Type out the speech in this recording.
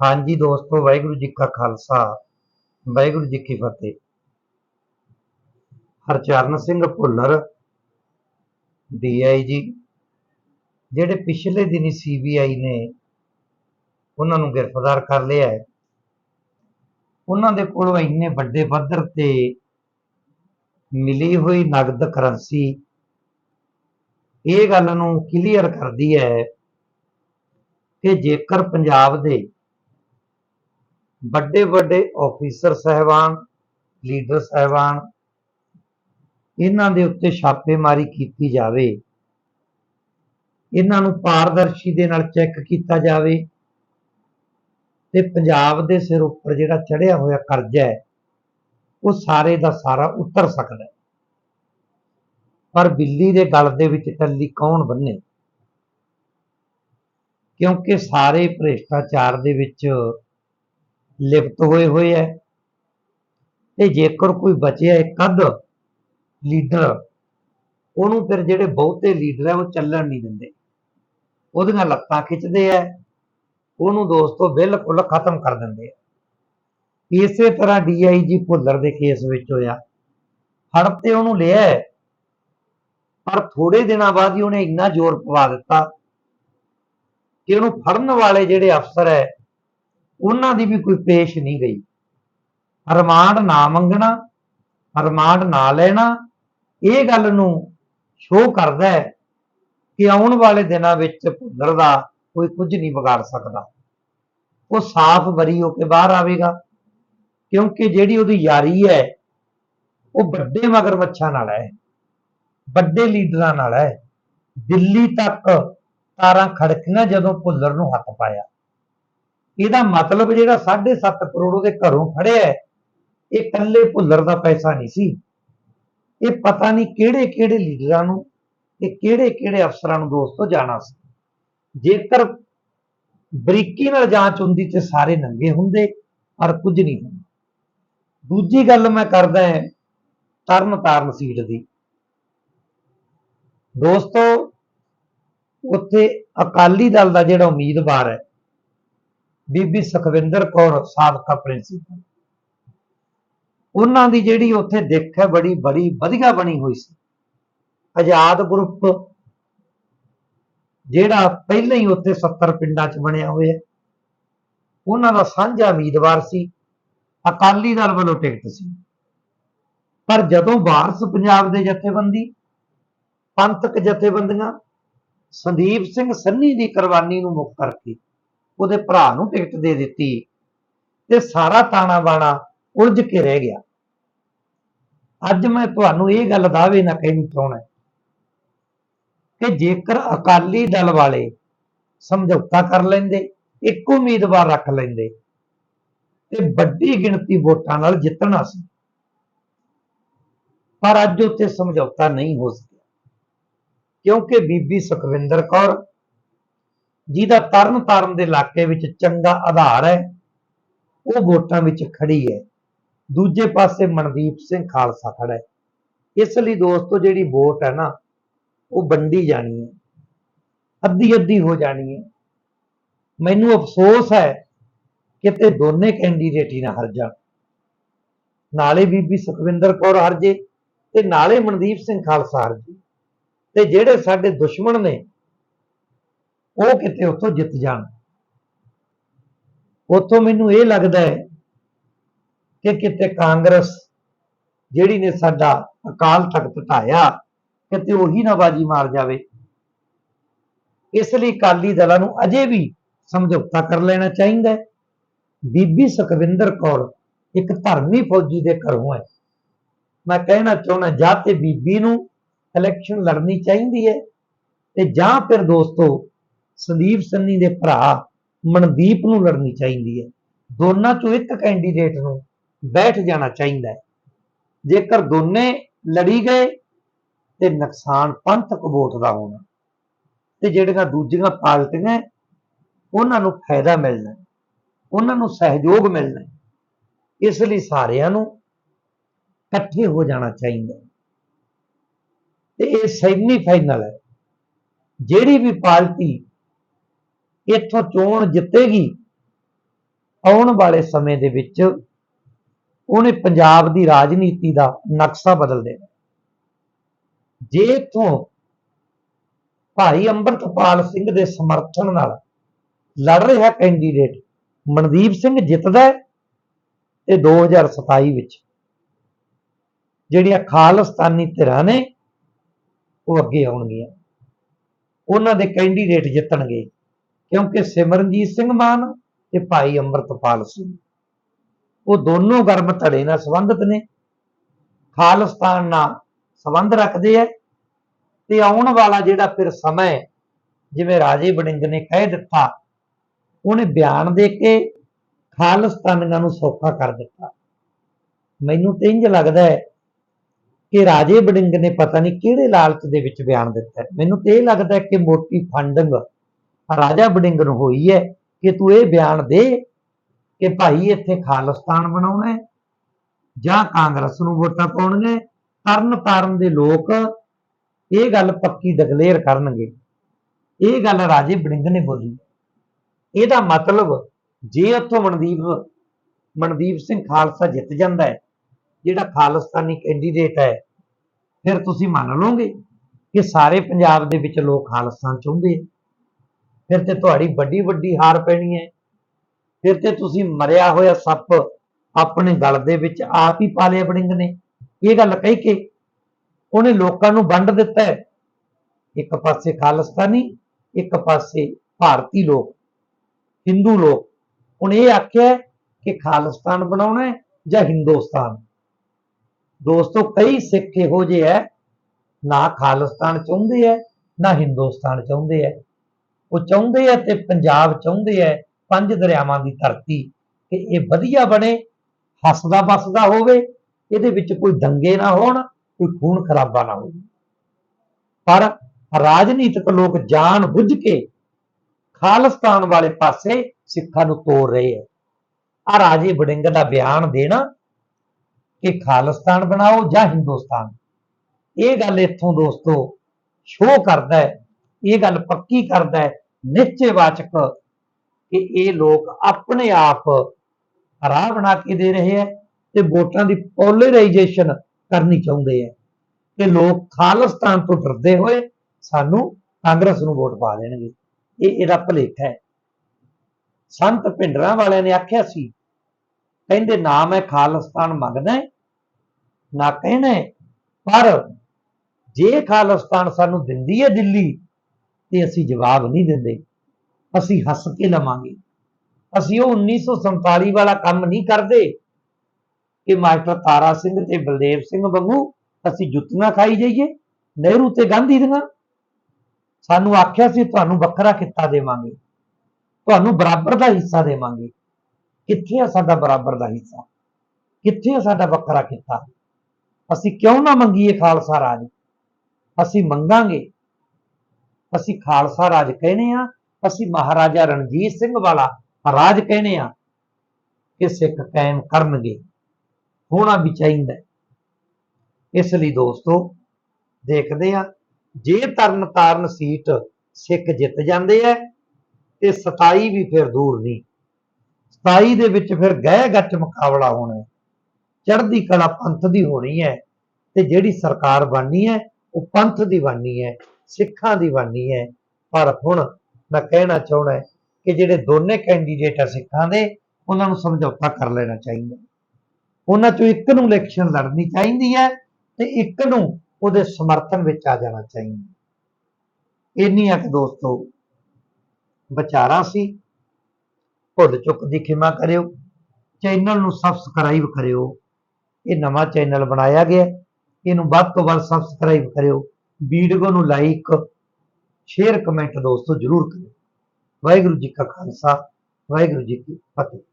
ਹਾਂਜੀ ਦੋਸਤੋ, ਵਾਹਿਗੁਰੂ ਜੀ ਕਾ ਖਾਲਸਾ, ਵਾਹਿਗੁਰੂ ਜੀ ਕੀ ਫਤਿਹ। ਹਰਚਰਨ ਸਿੰਘ ਭੁੱਲਰ ਡੀਆਈਜੀ ਜਿਹੜੇ ਪਿਛਲੇ ਦਿਨੀ ਸੀਬੀਆਈ ਨੇ ਉਹਨਾਂ ਨੂੰ ਗ੍ਰਿਫਤਾਰ ਕਰ ਲਿਆ ਹੈ। ਉਹਨਾਂ ਦੇ ਕੋਲੋਂ ਇੰਨੇ ਵੱਡੇ ਪੱਧਰ ਤੇ ਮਿਲੀ ਹੋਈ ਨਗਦ ਕਰੰਸੀ, ਇਹ ਗੱਲ ਨੂੰ ਕਲੀਅਰ ਕਰਦੀ ਹੈ ਕਿ ਜੇਕਰ ਪੰਜਾਬ ਦੇ ਵੱਡੇ ਵੱਡੇ ਆਫੀਸਰ ਸਹਿਬਾਨ ਲੀਡਰ ਸਹਿਬਾਨ, ਇਹਨਾਂ ਦੇ ਉੱਤੇ ਛਾਪੇਮਾਰੀ ਕੀਤੀ ਜਾਵੇ। ਇਹਨਾਂ ਨੂੰ ਪਾਰਦਰਸ਼ੀ ਦੇ ਨਾਲ ਚੈੱਕ ਕੀਤਾ ਜਾਵੇ ਤੇ ਪੰਜਾਬ ਦੇ ਸਿਰ ਉੱਪਰ ਜਿਹੜਾ ਚੜਿਆ ਹੋਇਆ ਕਰਜ਼ਾ ਹੈ, ਉਹ ਸਾਰੇ ਦਾ ਸਾਰਾ ਉਤਰ ਸਕਦਾ ਹੈ। ਪਰ ਬਿੱਲੀ ਦੇ ਗਲ ਦੇ ਵਿੱਚ ਟੱਲੀ ਕੌਣ ਬੰਨੇ? ਕਿਉਂਕਿ ਸਾਰੇ ਭ੍ਰਿਸ਼ਟਾਚਾਰ ਦੇ ਵਿੱਚ ਲਿਪਤ ਹੋਏ ਹੋਏ ਹੈ। ਤੇ ਜੇਕਰ ਕੋਈ ਬਚਿਆ ਇੱਕ ਅੱਧ ਲੀਡਰ ਉਹਨੂੰ ਫਿਰ ਜਿਹੜੇ ਬਹੁਤੇ ਲੀਡਰ ਹੈ ਉਹ ਚੱਲਣ ਨਹੀਂ ਦਿੰਦੇ। ਉਹਦੀਆਂ ਲੱਤਾਂ ਖਿੱਚਦੇ ਆ ਉਹਨੂੰ ਦੋਸਤੋ ਬਿਲਕੁਲ ਖਤਮ ਕਰ ਦਿੰਦੇ ਆ ਇਸੇ ਤਰ੍ਹਾਂ ਡੀਆਈਜੀ ਭੁੱਲਰ ਦੇ ਕੇਸ ਵਿੱਚ ਹੋਇਆ। ਹੜਪ ਤੇ ਉਹਨੂੰ ਲਿਆ ਹੈ, ਪਰ ਥੋੜੇ ਦਿਨਾਂ ਬਾਅਦ ਹੀ ਉਹਨੇ ਇੰਨਾ ਜ਼ੋਰ ਪਵਾ ਦਿੱਤਾ ਕਿ ਉਹਨੂੰ ਫੜਨ ਵਾਲੇ ਜਿਹੜੇ ਅਫਸਰ ਹੈ ਉਹਨਾਂ ਦੀ ਵੀ ਕੋਈ ਪੇਸ਼ ਨਹੀਂ ਗਈ। ਰਿਮਾਂਡ ਨਾ ਮੰਗਣਾ ਰਿਮਾਂਡ ਨਾ ਲੈਣਾ, ਇਹ ਗੱਲ ਨੂੰ ਸ਼ੋਅ ਕਰਦਾ ਹੈ ਕਿ ਆਉਣ ਵਾਲੇ ਦਿਨਾਂ ਵਿੱਚ ਭੁੱਲਰ ਦਾ ਕੋਈ ਕੁਝ ਨਹੀਂ ਵਿਗਾੜ ਸਕਦਾ। ਉਹ ਸਾਫ਼ ਬਰੀ ਹੋ ਕੇ ਬਾਹਰ ਆਵੇਗਾ, ਕਿਉਂਕਿ ਜਿਹੜੀ ਉਹਦੀ ਯਾਰੀ ਹੈ, ਉਹ ਵੱਡੇ ਮਗਰਮੱਛਾਂ ਨਾਲ ਹੈ, ਵੱਡੇ ਲੀਡਰਾਂ ਨਾਲ ਹੈ। ਦਿੱਲੀ ਤੱਕ ਤਾਰਾਂ ਖੜਕੀਆਂ ਜਦੋਂ ਭੁੱਲਰ ਨੂੰ ਹੱਥ ਪਾਇਆ। ਇਹਦਾ ਮਤਲਬ ਜਿਹੜਾ 7.5 ਕਰੋੜ ਉਹਦੇ ਘਰੋਂ ਖੜਿਆ ਹੈ, ਇਹ ਇਕੱਲੇ ਭੁੱਲਰ ਦਾ ਪੈਸਾ ਨਹੀਂ ਸੀ। ਇਹ ਪਤਾ ਨਹੀਂ ਕਿਹੜੇ ਕਿਹੜੇ ਲੀਡਰਾਂ ਨੂੰ ਤੇ ਕਿਹੜੇ ਕਿਹੜੇ ਅਫਸਰਾਂ ਨੂੰ ਦੋਸਤੋ ਜਾਣਾ ਸੀ। ਜੇਕਰ ਬਰੀਕੀ ਨਾਲ ਜਾਂਚ ਹੁੰਦੀ ਤੇ ਸਾਰੇ ਨੰਗੇ ਹੁੰਦੇ ਪਰ ਕੁਝ ਨਹੀਂ ਹੁੰਦਾ। ਦੂਜੀ ਗੱਲ ਮੈਂ ਕਰਦਾ ਹਾਂ ਤਰਨ ਤਾਰਨ ਸੀਟ ਦੀ। ਦੋਸਤੋ ਉੱਥੇ ਅਕਾਲੀ ਦਲ ਦਾ ਜਿਹੜਾ ਉਮੀਦਵਾਰ ਹੈ ਬੀਬੀ ਸੁਖਵਿੰਦਰ ਕੌਰ ਸਾਬਕਾ ਪ੍ਰਿੰਸੀਪਲ। ਉਹਨਾਂ ਦੀ ਜਿਹੜੀ ਉੱਥੇ ਦਿੱਖ ਹੈ ਬੜੀ ਬੜੀ ਵਧੀਆ ਬਣੀ ਹੋਈ ਸੀ। ਆਜ਼ਾਦ ਗਰੁੱਪ, ਜਿਹੜਾ ਪਹਿਲਾਂ ਹੀ ਉੱਥੇ 70 ਪਿੰਡਾਂ 'ਚ ਬਣਿਆ ਹੋਇਆ। ਉਹਨਾਂ ਦਾ ਸਾਂਝਾ ਉਮੀਦਵਾਰ ਸੀ, ਅਕਾਲੀ ਦਲ ਵੱਲੋਂ ਟਿਕਟ ਸੀ। ਪਰ ਜਦੋਂ ਵਾਰਸ ਪੰਜਾਬ ਦੇ ਜਥੇਬੰਦੀ, ਪੰਥਕ ਜਥੇਬੰਦੀਆਂ ਸੰਦੀਪ ਸਿੰਘ ਸੰਨੀ ਦੀ ਕੁਰਬਾਨੀ ਨੂੰ ਮੁੱਖ ਕਰਕੇ ਉਹਦੇ ਭਰਾ ਨੂੰ ਟਿਕਟ ਦੇ ਦਿੱਤੀ ਤੇ ਸਾਰਾ ਤਾਣਾ ਬਾਣਾ ਉਲਝ ਕੇ ਰਹਿ ਗਿਆ। ਅੱਜ ਮੈਂ ਤੁਹਾਨੂੰ ਇਹ ਗੱਲ ਦਾਅਵੇ ਨਾ ਕਹਿਣੀ ਚਾਹੁੰਦਾ ਕਿ ਜੇਕਰ ਅਕਾਲੀ ਦਲ ਵਾਲੇ ਸਮਝੌਤਾ ਕਰ ਲੈਂਦੇ, ਇੱਕ ਉਮੀਦਵਾਰ ਰੱਖ ਲੈਂਦੇ ਤੇ ਵੱਡੀ ਗਿਣਤੀ ਵੋਟਾਂ ਨਾਲ ਜਿੱਤਣਾ ਸੀ। ਪਰ ਅੱਜ ਉੱਥੇ ਸਮਝੌਤਾ ਨਹੀਂ ਹੋ ਸਕਿਆ। ਕਿਉਂਕਿ ਬੀਬੀ ਸੁਖਵਿੰਦਰ ਕੌਰ ਜਿਹਦਾ ਤਰਨ ਤਾਰਨ ਦੇ ਇਲਾਕੇ ਵਿੱਚ ਚੰਗਾ ਆਧਾਰ ਹੈ, ਉਹ ਵੋਟਾਂ ਵਿੱਚ ਖੜੀ ਹੈ। ਦੂਜੇ ਪਾਸੇ ਮਨਦੀਪ ਸਿੰਘ ਖਾਲਸਾ ਖੜਾ ਹੈ। ਇਸ ਲਈ ਦੋਸਤੋ, ਜਿਹੜੀ ਵੋਟ ਹੈ ਨਾ, ਉਹ ਵੰਡੀ ਜਾਣੀ ਹੈ। ਅੱਧੀ ਅੱਧੀ ਹੋ ਜਾਣੀ ਹੈ। ਮੈਨੂੰ ਅਫਸੋਸ ਹੈ ਕਿ ਤੇ ਦੋਨੇ ਕੈਂਡੀਡੇਟ ਹੀ ਨਾ ਹਰ ਜਾਣ। ਨਾਲੇ ਬੀਬੀ ਸੁਖਵਿੰਦਰ ਕੌਰ ਹਾਰ ਜੇ ਤੇ ਨਾਲੇ ਮਨਦੀਪ ਸਿੰਘ ਖਾਲਸਾ ਹਾਰ ਜੇ। ਤੇ ਜਿਹੜੇ ਸਾਡੇ ਦੁਸ਼ਮਣ ਨੇ ਉਹ ਕਿਤੇ ਉੱਥੋਂ ਜਿੱਤ ਜਾਣ। ਉੱਥੋਂ ਮੈਨੂੰ ਇਹ ਲੱਗਦਾ ਹੈ ਕਿ ਕਿਤੇ ਕਾਂਗਰਸ ਜਿਹੜੀ ਨੇ ਸਾਡਾ ਅਕਾਲ ਤਖਤ ਢਾਇਆ ਕਿਤੇ ਉਹੀ ਨਾ ਬਾਜੀ ਮਾਰ ਜਾਵੇ। ਇਸ ਲਈ ਅਕਾਲੀ ਦਲਾਂ ਨੂੰ ਅਜੇ ਵੀ ਸਮਝੌਤਾ ਕਰ ਲੈਣਾ ਚਾਹੀਦਾ ਹੈ। ਬੀਬੀ ਸੁਖਵਿੰਦਰ ਕੌਰ ਇੱਕ ਧਰਮੀ ਫੌਜੀ ਦੇ ਘਰੋਂ ਹੈ। ਮੈਂ ਕਹਿਣਾ ਚਾਹੁੰਦਾ, ਜਾਂ ਤੇ ਬੀਬੀ ਨੂੰ ਇਲੈਕਸ਼ਨ ਲੜਨੀ ਚਾਹੀਦੀ ਹੈ ਤੇ ਜਾਂ ਫਿਰ ਦੋਸਤੋ ਸੰਦੀਪ ਸੰਨੀ ਦੇ ਭਰਾ ਮਨਦੀਪ ਨੂੰ ਲੜਨੀ ਚਾਹੀਦੀ ਹੈ। ਦੋਨਾਂ ਚੋਂ ਇੱਕ ਕੈਂਡੀਡੇਟ ਨੂੰ ਬੈਠ ਜਾਣਾ ਚਾਹੀਦਾ ਹੈ। ਜੇਕਰ ਦੋਨੇ ਲੜੀ ਗਏ ਤੇ ਨੁਕਸਾਨ ਪੰਥਕ ਵੋਟ ਦਾ ਹੋਣਾ ਤੇ ਜਿਹੜੀਆਂ ਦੂਜੀਆਂ ਪਾਰਟੀਆਂ ਉਹਨਾਂ ਨੂੰ ਫਾਇਦਾ ਮਿਲਣਾ ਉਹਨਾਂ ਨੂੰ ਸਹਿਯੋਗ ਮਿਲਣਾ ਇਸ ਲਈ ਸਾਰਿਆਂ ਨੂੰ ਇਕੱਠੇ ਹੋ ਜਾਣਾ ਚਾਹੀਦਾ ਤੇ ਇਹ ਸੈਮੀ ਫਾਈਨਲ ਹੈ। ਜਿਹੜੀ ਵੀ ਪਾਰਟੀ ਇੱਥੋਂ ਚੋਣ ਜਿੱਤੇਗੀ। ਆਉਣ ਵਾਲੇ ਸਮੇਂ ਦੇ ਵਿੱਚ ਉਹਨੇ ਪੰਜਾਬ ਦੀ ਰਾਜਨੀਤੀ ਦਾ ਨਕਸ਼ਾ ਬਦਲ ਦੇਣਾ। ਜੇ ਇੱਥੋਂ ਭਾਈ ਅੰਮ੍ਰਿਤਪਾਲ ਸਿੰਘ ਦੇ ਸਮਰਥਨ ਨਾਲ ਲੜ ਰਿਹਾ ਕੈਂਡੀਡੇਟ ਮਨਦੀਪ ਸਿੰਘ ਜਿੱਤਦਾ ਹੈ ਤੇ 2027 ਵਿੱਚ ਜਿਹੜੀਆਂ ਖਾਲਸਤਾਨੀ ਧਿਰਾਂ ਨੇ ਉਹ ਅੱਗੇ ਆਉਣਗੀਆਂ। ਉਹਨਾਂ ਦੇ ਕੈਂਡੀਡੇਟ ਜਿੱਤਣਗੇ। ਕਿਉਂਕਿ ਸਿਮਰਨਜੀਤ ਸਿੰਘ ਮਾਨ ਤੇ ਭਾਈ ਅੰਮ੍ਰਿਤਪਾਲ ਸਿੰਘ। ਉਹ ਦੋਨੋਂ ਗਰਮ ਧੜੇ ਨਾਲ ਸੰਬੰਧਿਤ ਨੇ। ਖਾਲਸਤਾਨ ਨਾਲ ਸੰਬੰਧ ਰੱਖਦੇ ਆ। ਤੇ ਆਉਣ ਵਾਲਾ ਜਿਹੜਾ ਫਿਰ ਸਮਾਂ ਜਿਵੇਂ ਰਾਜੇ ਵੜਿੰਗ ਨੇ ਕਹਿ ਦਿੱਤਾ, ਉਹਨੇ ਬਿਆਨ ਦੇ ਕੇ ਖਾਲਿਸਤਾਨੀਆਂ ਨੂੰ ਸੌਖਾ ਕਰ ਦਿੱਤਾ। ਮੈਨੂੰ ਤੇ ਇੰਜ ਲੱਗਦਾ ਹੈ ਕਿ ਰਾਜੇ ਵੜਿੰਗ ਨੇ ਪਤਾ ਨਹੀਂ ਕਿਹੜੇ ਲਾਲਚ ਦੇ ਵਿੱਚ ਬਿਆਨ ਦਿੱਤਾ ਮੈਨੂੰ ਤੇ ਇਹ ਲੱਗਦਾ ਕਿ ਮੋਟੀ ਫੰਡਿੰਗ ਰਾਜਾ ਵੜਿੰਗ ਨੂੰ ਹੋਈ ਹੈ ਕਿ ਤੂੰ ਇਹ ਬਿਆਨ ਦੇ ਕਿ ਭਾਈ ਇੱਥੇ ਖਾਲਿਸਤਾਨ ਬਣਾਉਣਾ ਹੈ ਜਾਂ ਕਾਂਗਰਸ ਨੂੰ ਵੋਟਾਂ ਪਾਉਣਗੇ ਤਰਨ ਤਾਰਨ ਦੇ ਲੋਕ ਇਹ ਗੱਲ ਪੱਕੀ ਡਿਕਲੇਅਰ ਕਰਨਗੇ। ਇਹ ਗੱਲ ਰਾਜੇ ਵੜਿੰਗ ਨੇ ਬੋਲੀ। ਇਹਦਾ ਮਤਲਬ ਜੇ ਉੱਥੋਂ ਮਨਦੀਪ ਮਨਦੀਪ ਸਿੰਘ ਖਾਲਸਾ ਜਿੱਤ ਜਾਂਦਾ ਹੈ, ਜਿਹੜਾ ਖਾਲਿਸਤਾਨੀ ਕੈਂਡੀਡੇਟ ਹੈ, ਫਿਰ ਤੁਸੀਂ ਮੰਨ ਲਓਗੇ ਕਿ ਸਾਰੇ ਪੰਜਾਬ ਦੇ ਵਿੱਚ ਲੋਕ ਖਾਲਿਸਤਾਨ ਚਾਹੁੰਦੇ ਆ ਫਿਰ ਤੇ ਤੁਹਾਡੀ ਵੱਡੀ ਵੱਡੀ ਹਾਰ ਪੈਣੀ ਹੈ। ਫਿਰ ਤੇ ਤੁਸੀਂ ਮਰਿਆ ਹੋਇਆ ਸੱਪ ਆਪਣੇ ਗਲ ਦੇ ਵਿੱਚ ਆਪ ਹੀ ਪਾ ਲਿਆ ਬੜਿੰਗ ਨੇ। ਇਹ ਗੱਲ ਕਹਿ ਕੇ ਉਹਨੇ ਲੋਕਾਂ ਨੂੰ ਵੰਡ ਦਿੱਤਾ ਹੈ। ਇੱਕ ਪਾਸੇ ਖਾਲਿਸਤਾਨੀ, ਇੱਕ ਪਾਸੇ ਭਾਰਤੀ ਲੋਕ, ਹਿੰਦੂ ਲੋਕ। ਹੁਣ ਇਹ ਆਖਿਆ ਕਿ ਖਾਲਿਸਤਾਨ ਬਣਾਉਣਾ ਹੈ ਜਾਂ ਹਿੰਦੁਸਤਾਨ? ਦੋਸਤੋ, ਕਈ ਸਿੱਖ ਇਹੋ ਜਿਹੇ ਹੈ, ਨਾ ਖਾਲਿਸਤਾਨ ਚਾਹੁੰਦੇ ਹੈ, ਨਾ ਹਿੰਦੁਸਤਾਨ ਚਾਹੁੰਦੇ ਹੈ। ਉਹ ਚਾਹੁੰਦੇ ਹੈ ਤੇ ਪੰਜਾਬ ਚਾਹੁੰਦੇ ਹੈ ਪੰਜ ਦਰਿਆਵਾਂ ਦੀ ਧਰਤੀ ਕਿ ਇਹ ਵਧੀਆ ਬਣੇ, ਹੱਸਦਾ ਬਸਦਾ ਹੋਵੇ, ਇਹਦੇ ਵਿੱਚ ਕੋਈ ਦੰਗੇ ਨਾ ਹੋਣ, ਕੋਈ ਖੂਨ ਖਰਾਬਾ ਨਾ ਹੋਵੇ। ਪਰ ਰਾਜਨੀਤਿਕ ਲੋਕ ਜਾਣ ਬੁੱਝ ਕੇ ਖਾਲਿਸਤਾਨ ਵਾਲੇ ਪਾਸੇ ਸਿੱਖਾਂ ਨੂੰ ਤੋੜ ਰਹੇ ਹੈ ਆ ਰਾਜੇ ਵੜਿੰਗ ਦਾ ਬਿਆਨ ਦੇਣਾ ਕਿ ਖਾਲਿਸਤਾਨ ਬਣਾਓ ਜਾਂ ਹਿੰਦੁਸਤਾਨ। ਇਹ ਗੱਲ ਇੱਥੋਂ ਦੋਸਤੋ ਸ਼ੋਅ ਕਰਦਾ ਹੈ ਇਹ ਗੱਲ ਪੱਕੀ ਕਰਦਾ ਹੈ ਨਿਸ਼ਚੈਵਾਚਕ ਕਿ ਇਹ ਲੋਕ ਆਪਣੇ ਆਪ ਰਾਹ ਬਣਾ ਕੇ ਦੇ ਰਹੇ ਹੈ ਤੇ ਵੋਟਾਂ ਦੀ ਪੋਲਰਾਈਜੇਸ਼ਨ ਕਰਨੀ ਚਾਹੁੰਦੇ ਹੈ। ਕਿ ਲੋਕ ਖਾਲਿਸਤਾਨ ਤੋਂ ਡਰਦੇ ਹੋਏ ਸਾਨੂੰ ਕਾਂਗਰਸ ਨੂੰ ਵੋਟ ਪਾ ਦੇਣਗੇ। ਇਹ ਇਹਦਾ ਭੁਲੇਖਾ ਹੈ। ਸੰਤ ਭਿੰਡਰਾਂ ਵਾਲਿਆਂ ਨੇ ਆਖਿਆ ਸੀ ਕਹਿੰਦੇ ਨਾ ਮੈਂ ਖਾਲਿਸਤਾਨ ਮੰਗਦਾ ਹੈ, ਨਾ ਕਹਿਣਾ ਪਰ ਜੇ ਖਾਲਸਤਾਨ ਸਾਨੂੰ ਦਿੰਦੀ ਹੈ ਦਿੱਲੀ ਤੇ ਅਸੀਂ ਜਵਾਬ ਨਹੀਂ ਦਿੰਦੇ। ਅਸੀਂ ਹੱਸ ਕੇ ਲਵਾਂਗੇ। ਅਸੀਂ ਉਹ 1947 ਵਾਲਾ ਕੰਮ ਨਹੀਂ ਕਰਦੇ ਕਿ ਮਾਸਟਰ ਤਾਰਾ ਸਿੰਘ ਤੇ ਬਲਦੇਵ ਸਿੰਘ ਵਾਂਗੂ ਅਸੀਂ ਜੁੱਤੀਆਂ ਖਾਈ ਜਾਈਏ, ਨਹਿਰੂ ਤੇ ਗਾਂਧੀ ਦੀਆਂ। ਸਾਨੂੰ ਆਖਿਆ ਸੀ, ਤੁਹਾਨੂੰ ਵੱਖਰਾ ਕਿੱਤਾ ਦੇਵਾਂਗੇ। ਤੁਹਾਨੂੰ ਬਰਾਬਰ ਦਾ ਹਿੱਸਾ ਦੇਵਾਂਗੇ। ਕਿੱਥੇ ਆ ਸਾਡਾ ਬਰਾਬਰ ਦਾ ਹਿੱਸਾ? ਕਿੱਥੇ ਆ ਸਾਡਾ ਵੱਖਰਾ ਕਿੱਤਾ? ਅਸੀਂ ਕਿਉਂ ਨਾ ਮੰਗੀਏ ਖਾਲਸਾ ਰਾਜ? ਅਸੀਂ ਮੰਗਾਂਗੇ। ਅਸੀਂ ਖਾਲਸਾ ਰਾਜ ਕਹਿੰਦੇ ਆ ਅਸੀਂ ਮਹਾਰਾਜਾ ਰਣਜੀਤ ਸਿੰਘ ਵਾਲਾ ਰਾਜ ਕਹਿੰਦੇ ਆ ਕਿ ਸਿੱਖ ਕਾਇਮ ਕਰਨਗੇ, ਹੋਣਾ ਵੀ ਚਾਹੀਦਾ ਇਸ ਲਈ ਦੋਸਤੋ, ਦੇਖਦੇ ਆ ਜੇ ਤਰਨ ਤਾਰਨ ਸੀਟ ਸਿੱਖ ਜਿੱਤ ਜਾਂਦੇ ਆ ਤੇ 27 ਵੀ ਫਿਰ ਦੂਰ ਨਹੀਂ। 27 ਦੇ ਵਿੱਚ ਫਿਰ ਗਹਿ ਗੱਚ ਮੁਕਾਬਲਾ ਹੋਣਾ ਚੜ੍ਹਦੀ ਕਲਾ ਪੰਥ ਦੀ ਹੋਣੀ ਹੈ, ਤੇ ਜਿਹੜੀ ਸਰਕਾਰ ਬਣਨੀ ਹੈ, ਉਹ ਪੰਥ ਦੀ ਬਣਨੀ ਹੈ। ਸਿੱਖਾਂ ਦੀ ਬਣਨੀ ਹੈ। ਪਰ ਹੁਣ ਮੈਂ ਕਹਿਣਾ ਚਾਹੁੰਦਾ ਹੈ ਕਿ ਜਿਹੜੇ ਦੋਨੇ ਕੈਂਡੀਡੇਟ ਆ ਸਿੱਖਾਂ ਦੇ, ਉਹਨਾਂ ਨੂੰ ਸਮਝੌਤਾ ਕਰ ਲੈਣਾ ਚਾਹੀਦਾ ਉਹਨਾਂ ਚੋਂ ਇੱਕ ਨੂੰ ਇਲੈਕਸ਼ਨ ਲੜਨੀ ਚਾਹੀਦੀ ਹੈ ਤੇ ਇੱਕ ਨੂੰ ਉਹਦੇ ਸਮਰਥਨ ਵਿੱਚ ਆ ਜਾਣਾ ਚਾਹੀਦਾ ਇੰਨੀਆਂ ਕਿ ਦੋਸਤੋ, ਵਿਚਾਰਾ ਸੀ। ਭੁੱਲ ਚੁੱਕ ਦੀ ਖਿਮਾ ਕਰਿਓ। ਚੈਨਲ ਨੂੰ ਸਬਸਕ੍ਰਾਈਬ ਕਰਿਓ। ਇਹ ਨਵਾਂ ਚੈਨਲ ਬਣਾਇਆ ਗਿਆ। ਇਹਨੂੰ ਵੱਧ ਤੋਂ ਵੱਧ ਸਬਸਕ੍ਰਾਈਬ ਕਰਿਓ। ਵੀਡੀਓ ਨੂੰ ਲਾਈਕ ਸ਼ੇਅਰ ਕਮੈਂਟ ਦੋਸਤੋ ਜਰੂਰ ਕਰਿਓ। ਵਾਹਿਗੁਰੂ ਜੀ ਕਾ ਖਾਲਸਾ, ਵਾਹਿਗੁਰੂ ਜੀ ਕੀ ਫਤਿਹ।